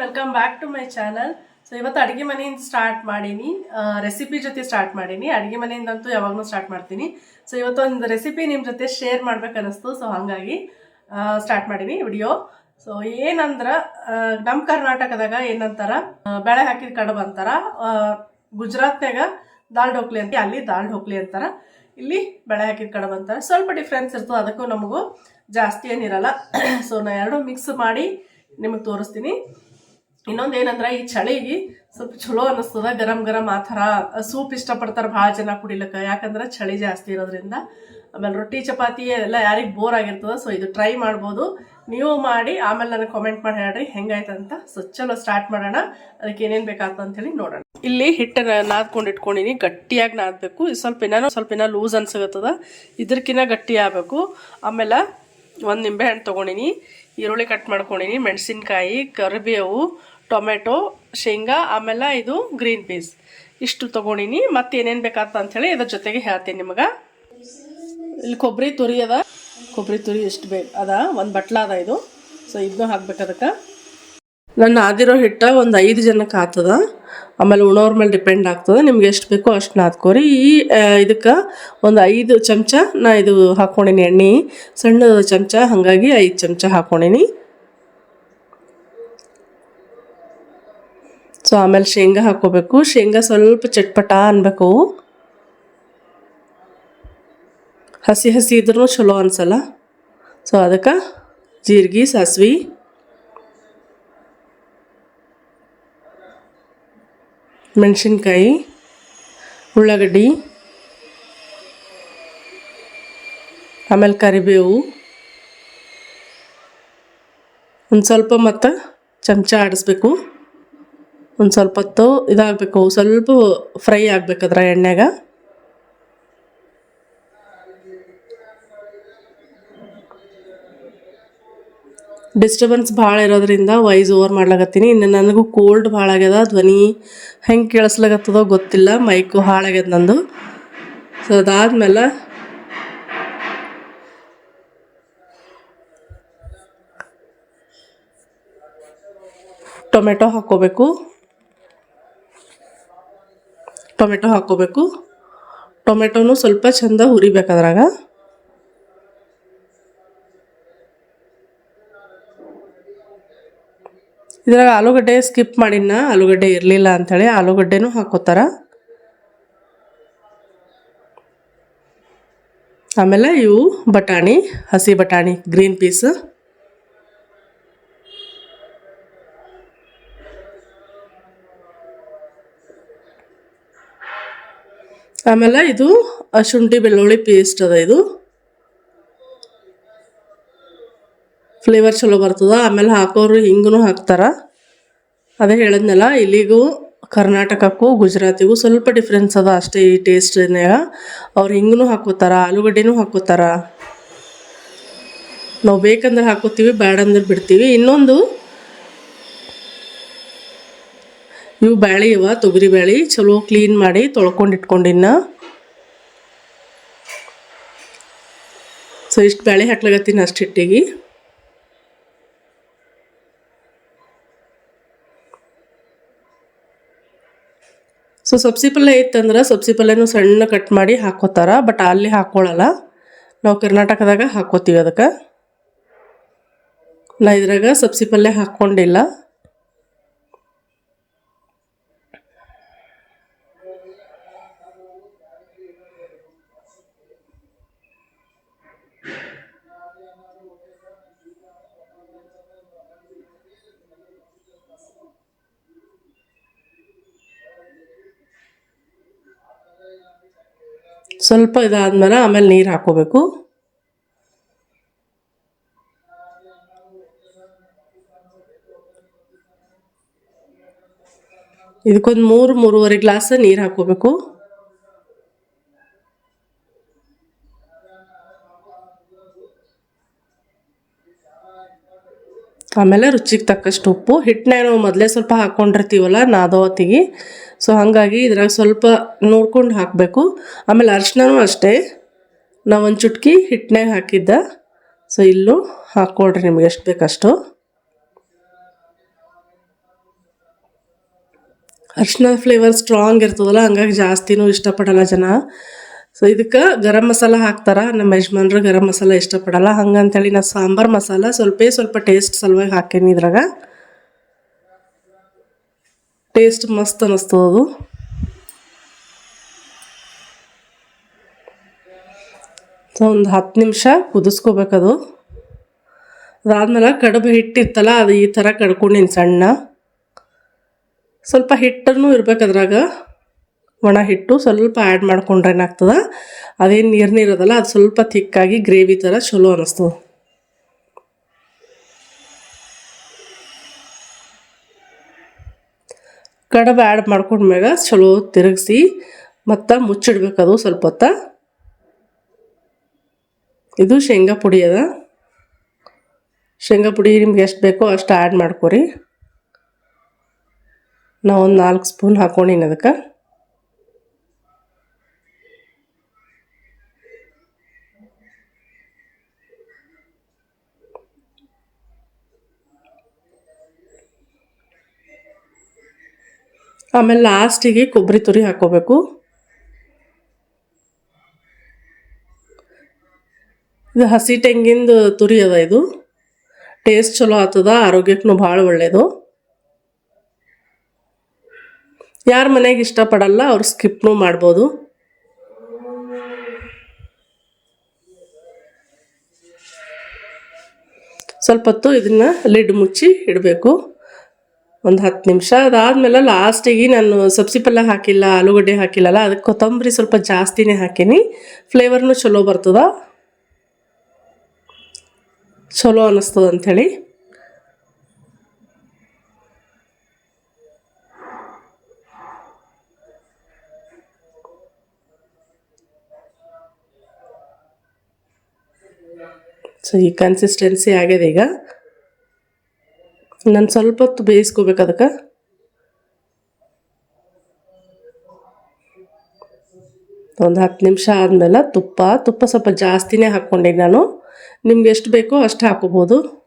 Welcome back to my channel so ಇವತ್ತು ಅಡುಗೆ ಮನೆಯಿಂದ ಸ್ಟಾರ್ಟ್ ಮಾಡೀನಿ. ರೆಸಿಪಿ ಜೊತೆ ಸ್ಟಾರ್ಟ್ ಮಾಡೀನಿ. ಅಡುಗೆ ಮನೆಯಿಂದಂತೂ ಯಾವಾಗಲೂ ಸ್ಟಾರ್ಟ್ ಮಾಡ್ತೀನಿ. ಸೊ ಇವತ್ತೊಂದು ರೆಸಿಪಿ ನಿಮ್ಮ ಜೊತೆ ಶೇರ್ ಮಾಡ್ಬೇಕು ಅನ್ನಿಸ್ತು ಸೊ ಹಾಗಾಗಿ ಸ್ಟಾರ್ಟ್ ಮಾಡೀನಿ. ವಿಡಿಯೋ. ಸೊ ಏನಂದ್ರೆ ನಮ್ಮ ಕರ್ನಾಟಕದಾಗ ಏನಂತಾರ? ಬೆಳೆ ಹಾಕಿದ ಕಡುಬು ಅಂತಾರ. ಗುಜರಾತ್ನಾಗ ದಾಲ್ ಢೋಕ್ಲಿ ಅಂತ, ಅಲ್ಲಿ ದಾಲ್ ಢೋಕ್ಲಿ ಅಂತಾರ. ಇಲ್ಲಿ ಬೆಳೆ ಹಾಕಿದ ಕಡುಬು ಅಂತಾರೆ. ಸ್ವಲ್ಪ ಡಿಫ್ರೆನ್ಸ್ ಇರ್ತದೆ, ಅದಕ್ಕೂ ನಮಗೂ ಜಾಸ್ತಿ ಏನಿರಲ್ಲ. ಸೊ ನಾ ಎರಡು ಮಿಕ್ಸ್ ಮಾಡಿ ನಿಮಗೆ ತೋರಿಸ್ತೀನಿ. ಇನ್ನೊಂದು ಏನಂದ್ರೆ ಈ ಚಳಿಗೆ ಸ್ವಲ್ಪ ಚಲೋ ಅನಿಸ್ತದ ಗರಂ ಗರಂ ಆ ಥರ ಸೂಪ್ ಇಷ್ಟಪಡ್ತಾರೆ ಭಾಳ ಜನ ಕುಡಿಲಿಕ್ಕೆ. ಯಾಕಂದ್ರೆ ಚಳಿ ಜಾಸ್ತಿ ಇರೋದ್ರಿಂದ. ಆಮೇಲೆ ರೊಟ್ಟಿ, ಚಪಾತಿ ಎಲ್ಲ ಯಾರಿಗೆ ಬೋರ್ ಆಗಿರ್ತದ ಸೊ ಇದು ಟ್ರೈ ಮಾಡ್ಬೋದು. ನೀವು ಮಾಡಿ, ಆಮೇಲೆ ನನಗೆ ಕಾಮೆಂಟ್ ಮಾಡಿ ಹೇಳ್ರಿ ಹೆಂಗಾಯ್ತಂತ ಸೊ ಚಲೋ ಸ್ಟಾರ್ಟ್ ಮಾಡೋಣ. ಅದಕ್ಕೆ ಏನೇನು ಬೇಕಾಗ್ತದೆ ಅಂತೇಳಿ ನೋಡೋಣ. ಇಲ್ಲಿ ಹಿಟ್ಟನ್ನು ನಾದ್ಕೊಂಡು ಇಟ್ಕೊಂಡಿನಿ, ಗಟ್ಟಿಯಾಗಿ ನಾದಬೇಕು. ಸ್ವಲ್ಪ ಏನೋ ಸ್ವಲ್ಪ ಇನ್ನೂ ಲೂಸ್ ಅನ್ಸಗತ್ತದ ಇದ್ರಕಿನ್ನ ಗಟ್ಟಿ ಆಗಬೇಕು. ಆಮೇಲೆ ಒಂದು ನಿಂಬೆಹಣ್ಣು ತೊಗೊಂಡಿನಿ, ಈರುಳ್ಳಿ ಕಟ್ ಮಾಡ್ಕೊಂಡಿನಿ, ಮೆಣಸಿನ್ಕಾಯಿ, ಕರಿಬೇವು ಟೊಮೆಟೊ ಶೇಂಗಾ, ಆಮೇಲೆ ಇದು ಗ್ರೀನ್ ಪೀಸ್. ಇಷ್ಟು ತೊಗೊಂಡಿನಿ, ಮತ್ತೆ ಏನೇನು ಬೇಕಾಗ್ತದೆ ಅಂಥೇಳಿ ಇದ್ರ ಜೊತೆಗೆ ಹೇಳ್ತೀನಿ ನಿಮಗೆ. ಇಲ್ಲಿ ಕೊಬ್ಬರಿ ತುರಿ ಅದ. ಕೊಬ್ಬರಿ ತುರಿ ಎಷ್ಟು ಬೇ, ಅದ, ಒಂದು ಬಟ್ಲ ಅದ ಇದು. ಸೊ ಇದನ್ನು ಹಾಕ್ಬೇಕು ಅದಕ್ಕೆ. ನನ್ನ ಆದಿರೋ ಹಿಟ್ಟ ಒಂದು ಐದು ಜನಕ್ಕೆ ಆಗ್ತದ ಆಮೇಲೆ ಉಣೋರ್ ಮೇಲೆ ಡಿಪೆಂಡ್ ಆಗ್ತದೆ, ನಿಮ್ಗೆ ಎಷ್ಟು ಬೇಕೋ ಅಷ್ಟು ನಾದ್ಕೋರಿ ಈ ಇದಕ್ಕೆ ಒಂದು ಐದು ಚಮಚ ನಾ ಇದು ಹಾಕ್ಕೊಂಡಿನಿ ಎಣ್ಣೆ, ಸಣ್ಣ ಚಮಚ, ಹಾಗಾಗಿ ಐದು ಚಮಚ ಹಾಕ್ಕೊಂಡಿನಿ. ಸೊ ಆಮೇಲೆ ಶೇಂಗಾ ಹಾಕ್ಕೋಬೇಕು. ಶೇಂಗಾ ಸ್ವಲ್ಪ ಚಟ್ಪಟ ಅನ್ಬೇಕು. ಹಸಿ ಹಸಿ ಇದ್ರೂ ಚಲೋ ಅನ್ಸಲ್ಲ. ಸೊ ಅದಕ್ಕೆ ಜೀರಿಗೆ, ಸಾಸ್ವೆ. ಮೆಣಸಿನ್ಕಾಯಿ, ಉಳ್ಳಾಗಡ್ಡಿ, ಆಮೇಲೆ ಕರಿಬೇವು, ಒಂದು ಸ್ವಲ್ಪ ಮತ್ತು ಚಮಚ ಆಡಿಸ್ಬೇಕು. ಒಂದು ಸ್ವಲ್ಪ ಹೊತ್ತು ಇದಾಗಬೇಕು, ಸ್ವಲ್ಪ ಫ್ರೈ ಆಗ್ಬೇಕದ್ರ ಎಣ್ಣೆಗ. ಡಿಸ್ಟರ್ಬೆನ್ಸ್ ಭಾಳ ಇರೋದ್ರಿಂದ ವಾಯ್ಸ್ ಓವರ್ ಮಾಡ್ಲಾಗತ್ತೀನಿ ಇನ್ನು ನನಗೂ ಕೋಲ್ಡ್ ಭಾಳ ಆಗ್ಯದ, ಧ್ವನಿ ಹೆಂಗೆ ಕೇಳಿಸ್ಲಾಗತ್ತದೋ ಗೊತ್ತಿಲ್ಲ ಮೈಕು ಹಾಳಾಗ್ಯದ ನಂದು. ಸೊ ಅದಾದ್ಮೇಲೆ ಟೊಮೆಟೊ ಹಾಕ್ಕೋಬೇಕು. ಟೊಮೆಟೊ ಹಾಕ್ಕೋಬೇಕು. ಟೊಮೆಟೊನು ಸ್ವಲ್ಪ ಚಂದ ಹುರಿಬೇಕು ಅದ್ರಾಗ. ಇದ್ರಾಗ ಆಲೂಗಡ್ಡೆ ಸ್ಕಿಪ್ ಮಾಡಿನ ಆಲೂಗಡ್ಡೆ ಇರಲಿಲ್ಲ ಅಂಥೇಳಿ ಆಲೂಗಡ್ಡೆನೂ ಹಾಕೋತಾರ. ಆಮೇಲೆ ಇವು ಬಟಾಣಿ, ಹಸಿ ಬಟಾಣಿ ಗ್ರೀನ್ ಪೀಸ್ ಆಮೇಲೆ ಇದು ಶುಂಠಿ ಬೆಳ್ಳುಳ್ಳಿ ಪೇಸ್ಟ್ ಅದ ಇದು. ಫ್ಲೇವರ್ ಚಲೋ ಬರ್ತದ. ಆಮೇಲೆ ಹಾಕೋರು ಹಿಂಗೂ ಹಾಕ್ತಾರ. ಅದೇ ಹೇಳಿದ್ನಲ್ಲ, ಇಲ್ಲಿಗೂ ಕರ್ನಾಟಕಕ್ಕೂ ಗುಜರಾತಿಗೂ ಸ್ವಲ್ಪ ಡಿಫ್ರೆನ್ಸ್ ಅದ ಅಷ್ಟೇ ಈ ಟೇಸ್ಟ್ನಾಗ ಅವ್ರು ಹಿಂಗೂ ಹಾಕೋತಾರ, ಆಲೂಗಡ್ಡೆನೂ ಹಾಕೋತಾರ. ನಾವು ಬೇಕಂದ್ರೆ ಹಾಕೋತೀವಿ ಬೇಡ ಅಂದ್ರೆ ಬಿಡ್ತೀವಿ. ಇನ್ನೊಂದು, ಇವು ಬ್ಯಾಳಿ ಇವ, ತೊಗರಿ ಬ್ಯಾಳಿ. ಚಲೋ ಕ್ಲೀನ್ ಮಾಡಿ ತೊಳ್ಕೊಂಡು ಇಟ್ಕೊಂಡಿನ್ನ ಸೊ ಇಷ್ಟು ಬ್ಯಾಳಿ ಹಾಕ್ಲಾಗತ್ತೀನಿ ಅಷ್ಟು ಹಿಟ್ಟಿಗೆ. ಸೊ ಸಬ್ಸಿ ಪಲ್ಯ ಇತ್ತಂದ್ರೆ ಸಬ್ಸಿ ಪಲ್ಯನೂ ಸಣ್ಣ ಕಟ್ ಮಾಡಿ ಹಾಕೋತಾರ ಬಟ್ ಅಲ್ಲಿ ಹಾಕ್ಕೊಳ್ಳಲ್ಲ ನಾವು ಕರ್ನಾಟಕದಾಗ ಹಾಕೋತೀವಿ ಅದಕ್ಕೆ. ನಾ ಇದ್ರಾಗ ಸಬ್ಸಿ ಪಲ್ಯ ಹಾಕ್ಕೊಂಡಿಲ್ಲ ಸ್ವಲ್ಪ ಇದಾದ್ಮೇಲೆ ಆಮೇಲೆ ನೀರು ಹಾಕೋಬೇಕು. ಇದಕ್ಕೊಂದು ಮೂರು ಮೂರುವರೆ ಗ್ಲಾಸ್ ನೀರು ಹಾಕೋಬೇಕು. ಆಮೇಲೆ ರುಚಿಗೆ ತಕ್ಕಷ್ಟು ಉಪ್ಪು. ಹಿಟ್ಟನ್ನ ನಾವು ಮೊದಲೇ ಸ್ವಲ್ಪ ಹಾಕ್ಕೊಂಡಿರ್ತೀವಲ್ಲ ನಾದೋತಿಗೆ ಸೊ ಹಾಗಾಗಿ ಇದ್ರಾಗ ಸ್ವಲ್ಪ ನೋಡ್ಕೊಂಡು ಹಾಕಬೇಕು. ಆಮೇಲೆ ಅರಿಶಿನೂ ಅಷ್ಟೇ. ನಾವು ಒಂದು ಚುಟ್ಕಿ ಹಿಟ್ಟನಾಗ ಹಾಕಿದ್ದ. ಸೊ ಇಲ್ಲೂ ಹಾಕ್ಕೊಳ್ರಿ ನಿಮ್ಗೆ ಎಷ್ಟು ಬೇಕಷ್ಟು. ಅರ್ಶಿನ ಫ್ಲೇವರ್ ಸ್ಟ್ರಾಂಗ್ ಇರ್ತದಲ್ಲ, ಹಂಗಾಗಿ ಜಾಸ್ತಿನೂ ಇಷ್ಟಪಡಲ್ಲ ಜನ. ಸೊ ಇದಕ್ಕೆ ಗರಂ ಮಸಾಲ ಹಾಕ್ತಾರ. ನಮ್ಮ ಯಜಮಾನ್ರು ಗರಂ ಮಸಾಲ ಇಷ್ಟಪಡಲ್ಲ. ಹಂಗಂತೇಳಿ ನಾ ಸಾಂಬಾರ್ ಮಸಾಲ ಸ್ವಲ್ಪೇ ಸ್ವಲ್ಪ ಟೇಸ್ಟ್ ಸಲುವಾಗಿ ಹಾಕೇನಿ ಇದ್ರಾಗ. ಟೇಸ್ಟ್ ಮಸ್ತ್ ಅನ್ನಿಸ್ತದ ಅದು. ಸೊ ಒಂದು ಹತ್ತು ನಿಮಿಷ ಕುದಿಸ್ಕೋಬೇಕದು ಅದಾದ್ಮೇಲೆ ಕಡುಬು ಹಿಟ್ಟಿತ್ತಲ್ಲ, ಅದು ಈ ಥರ ಕಡ್ಕೊಂಡಿನಿ ಸಣ್ಣ. ಸ್ವಲ್ಪ ಹಿಟ್ಟನ್ನು ಇರ್ಬೇಕು ಅದ್ರಾಗ. ಒಣ ಹಿಟ್ಟು ಸ್ವಲ್ಪ ಆ್ಯಡ್ ಮಾಡ್ಕೊಂಡ್ರೆ ಏನಾಗ್ತದೆ? ಅದೇನು ನೀರ್ನಿರೋದಲ್ಲ ನೀರದಲ್ಲ ಅದು ಸ್ವಲ್ಪ ಥಿಕ್ಕಾಗಿ ಗ್ರೇವಿ ಥರ ಚಲೋ ಅನ್ನಿಸ್ತದೆ ಕಡಬ ಆ್ಯಡ್ ಮಾಡ್ಕೊಂಡ್ಮ್ಯಾಗ ಚಲೋ ತಿರುಗಿಸಿ, ಮತ್ತು ಮುಚ್ಚಿಡ್ಬೇಕದು ಸ್ವಲ್ಪ ಹೊತ್ತ ಇದು ಶೇಂಗಾ ಪುಡಿ ಅದ. ಶೇಂಗಾ ಪುಡಿ ನಿಮ್ಗೆ ಎಷ್ಟು ಬೇಕೋ ಅಷ್ಟು ಆ್ಯಡ್ ಮಾಡ್ಕೊರಿ. ನಾ ಒಂದು ನಾಲ್ಕು ಸ್ಪೂನ್ ಹಾಕೊಂಡಿನಿ ಅದಕ್ಕೆ. ಆಮೇಲೆ ಲಾಸ್ಟಿಗೆ ಕೊಬ್ಬರಿ ತುರಿ ಹಾಕೋಬೇಕು ಇದು ಹಸಿ ತೆಂಗಿಂದು ತುರಿ ಅದ ಇದು. ಟೇಸ್ಟ್ ಚಲೋ ಆಗ್ತದ ಆರೋಗ್ಯಕ್ಕೂ ಭಾಳ ಒಳ್ಳೆಯದು ಯಾರ ಮನೆಗೆ ಇಷ್ಟಪಡಲ್ಲ, ಅವ್ರು ಸ್ಕಿಪ್ನೂ ಮಾಡ್ಬೋದು. ಸ್ವಲ್ಪ ಹೊತ್ತು ಇದನ್ನು ಲಿಡ್ ಮುಚ್ಚಿ ಇಡಬೇಕು. ಒಂದು ಹತ್ತು ನಿಮಿಷ. ಅದಾದಮೇಲೆ ಲಾಸ್ಟಿಗೆ ನಾನು ಸಬ್ಸಿ ಪಲ್ಯ ಹಾಕಿಲ್ಲ, ಆಲೂಗಡ್ಡೆ ಹಾಕಿಲ್ಲಲ್ಲ ಅದಕ್ಕೆ ಕೊತ್ತಂಬರಿ ಸ್ವಲ್ಪ ಜಾಸ್ತಿನೇ ಹಾಕೀನಿ. ಫ್ಲೇವರ್ನು ಚಲೋ ಬರ್ತದ? ಚಲೋ ಅನ್ನಿಸ್ತದ ಅಂಥೇಳಿ ಸೊ ಈ ಕನ್ಸಿಸ್ಟೆನ್ಸಿ ಆಗ್ಯದ ಈಗ. ನಾನು ಸ್ವಲ್ಪ ಹೊತ್ತು ಬೇಯಿಸ್ಕೋಬೇಕು ಅದಕ್ಕೆ. ಒಂದು ಹತ್ತು ನಿಮಿಷ ಆದಮೇಲೆ ತುಪ್ಪ ತುಪ್ಪ ಸ್ವಲ್ಪ ಜಾಸ್ತಿನೇ ಹಾಕ್ಕೊಂಡೆ ನಾನು. ನಿಮ್ಗೆ ಎಷ್ಟು ಬೇಕೋ ಅಷ್ಟು ಹಾಕೋಬೋದು.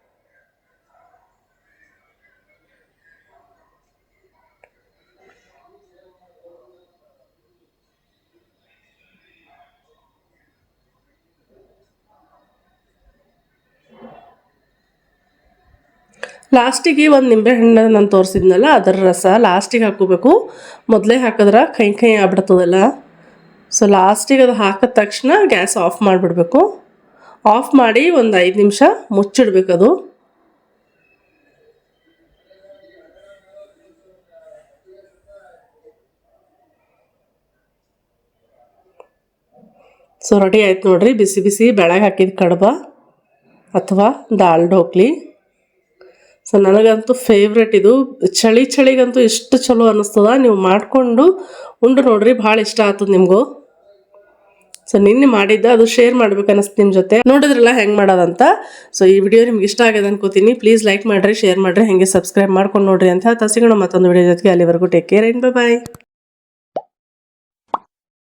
ಲಾಸ್ಟಿಗೆ ಒಂದು ನಿಂಬೆಹಣ್ಣು ನಾನು ತೋರಿಸಿದ್ನಲ್ಲ, ಅದರ ರಸ ಲಾಸ್ಟಿಗೆ ಹಾಕೋಬೇಕು ಮೊದಲೇ ಹಾಕಿದ್ರೆ ಕೈ ಕೈ ಆಗ್ಬಿಡ್ತದಲ್ಲ. ಸೊ ಲಾಸ್ಟಿಗೆ ಅದು ಹಾಕಿದ ತಕ್ಷಣ ಗ್ಯಾಸ್ ಆಫ್ ಮಾಡಿಬಿಡ್ಬೇಕು. ಆಫ್ ಮಾಡಿ ಒಂದು ಐದು ನಿಮಿಷ ಮುಚ್ಚಿಡ್ಬೇಕದು ಸೊ ರೆಡಿ ಆಯ್ತು ನೋಡ್ರಿ. ಬಿಸಿ ಬಿಸಿ ಬೆಳಗ್ಗೆ ಹಾಕಿದ ಕಡುಬ ಅಥವಾ ದಾಲ್ ಢೋಕ್ಲಿ ಸೊ ನನಗಂತೂ ಫೇವ್ರೆಟ್ ಇದು. ಚಳಿ ಚಳಿಗಂತೂ ಎಷ್ಟು ಚಲೋ ಅನ್ನಿಸ್ತದ ನೀವು ಮಾಡಿಕೊಂಡು ಉಂಡು ನೋಡ್ರಿ, ಭಾಳ ಇಷ್ಟ ಆಗ್ತದೆ ನಿಮಗೂ. ಸೊ ನಿನ್ನೆ ಮಾಡಿದ್ದೆ, ಅದು ಶೇರ್ ಮಾಡ್ಬೇಕು ಅನಿಸ್ತು ನಿಮ್ಮ ಜೊತೆ. ನೋಡಿದ್ರಲ್ಲ ಹೆಂಗೆ ಮಾಡೋದಂತ? ಸೊ ಈ ವಿಡಿಯೋ ನಿಮ್ಗೆ ಇಷ್ಟ ಆಗಿದೆ ಅನ್ಕೋತೀನಿ. ಪ್ಲೀಸ್ ಲೈಕ್ ಮಾಡಿರಿ ಶೇರ್ ಮಾಡಿರಿ, ಹೆಂಗೆ ಸಬ್ಸ್ಕ್ರೈಬ್ ಮಾಡ್ಕೊಂಡು ನೋಡ್ರಿ ಅಂತ ಹೇಳ್ತಾ. ಸಿಗೋಣ ಮತ್ತೊಂದು ವಿಡಿಯೋ ಜೊತೆಗೆ. ಅಲ್ಲಿವರೆಗೂ ಟೇಕ್ ಕೇರ್ ಆ್ಯಂಡ್ ಬಾಯ್